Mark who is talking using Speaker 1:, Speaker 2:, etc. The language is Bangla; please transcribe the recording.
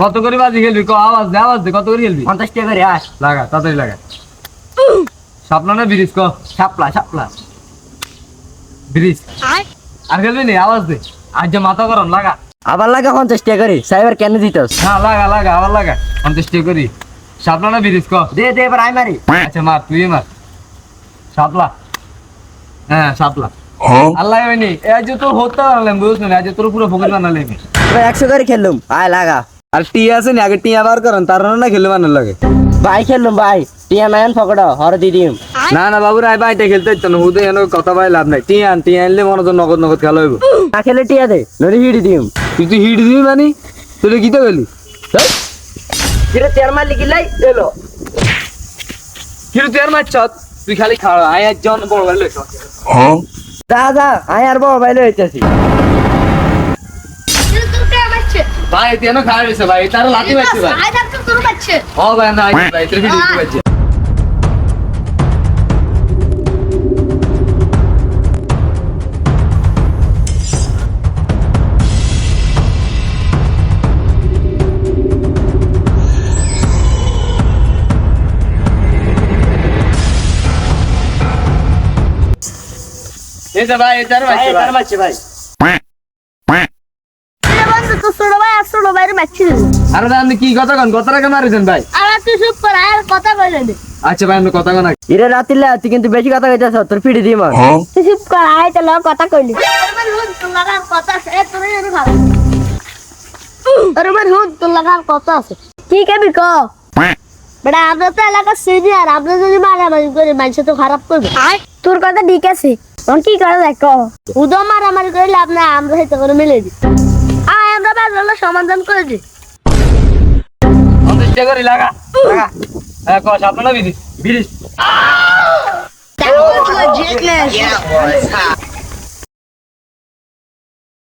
Speaker 1: কত করে বাজি খেলবি? ক আওয়াজ দে আওয়াজ দে কত করে খেলবি?
Speaker 2: পঞ্চাশ টাকা করে আস
Speaker 1: লাগা তাড়াতাড়ি লাগা। সাপলা না ব্রিজ ক?
Speaker 2: সাপলা সাপলা
Speaker 1: ব্রিজ। আর খেলবি নি আওয়াজ দে। আজ যে মাথা গরম লাগা।
Speaker 2: আবার লাগা পঞ্চাশ টাকা করে সাইবার কেন দিতস?
Speaker 1: না লাগা লাগা আবার লাগা। পঞ্চাশ টাকা করি। সাপলা না ব্রিজ ক?
Speaker 2: দে দে এবার আই মারি।
Speaker 1: আচ্ছা মার তুই মার। সাপলা হ্যাঁ সাপলা আল্লাহ হয়নি এই যে তোর হতে পারলাম বুঝছ না? আজ তোর পুরো ফকির বানালে
Speaker 2: একশো করে খেললুম। আয় লাগা।
Speaker 1: আর টিয়া আছে নি আগে টিয়া বার করেন তার না খেলে বানার লাগে।
Speaker 2: ভাই খেললুম ভাই টিয়া নায়ন ফকড় হর দি দিম।
Speaker 1: না না বাবু রায় বাইটা খেলতে ইচ্ছা না হুদে এনে কথা পাই লাভ নাই। টিয়া আন টিয়া আনলে মনে তো নগদ নগদ খেলা হইব।
Speaker 2: না খেলে টিয়া দে নরি হিড়ি দিম।
Speaker 1: তুই তুই হিট দিবি মানে তুই কি তো গেলি
Speaker 2: কিরে তের মারলি কি লাই? এলো।
Speaker 1: তুই আর মারছ? তুই খালি খাওয়া আয় একজন বড় ভাই লইছ।
Speaker 2: যা যা আয় আর বড় ভাই লইতেছি।
Speaker 1: ভাই তুই এনে খাওয়া রয়েছে ভাই তার লাঠি মারছে ভাই। ও ভাই না ভাই তোর ভিডিও কি বাজছে? এই যে ভাই এটার মারছে ভাই
Speaker 2: মারছে ভাই
Speaker 1: আরে ভাই আপনি কি কথা কন? কথা রাখে মারিছেন ভাই?
Speaker 3: কথা কইলে দে
Speaker 1: আচ্ছা ভাই আপনি কথা কন।
Speaker 2: ইরে রাতিলে তুই কিন্তু বেশি কথা কইতেছ তোর ফিড়ি দিম আর।
Speaker 3: তুই চুপ কর আয় তো লগ কথা কইলি। তোর লাগার কথা এ তোর এনে ভালো আরে মানে হুন তোর লাগার কথা আছে। কি কবি ক? বেটা আমরা তো এলাকার সিনিয়র আমরা যদি মারামারি করে মানুষ তো খারাপ করবে। তোর কথা ঠিক আছে। কি করে দেখ উদম মারামারি করে লাভ নাই আমরা সেটা করে মিলে দিই। বাজারে সমাধান করে
Speaker 1: দি। টাকা করে লাগা লাগা। হ্যাঁ বিড়ি। বিড়ি
Speaker 3: জিতলে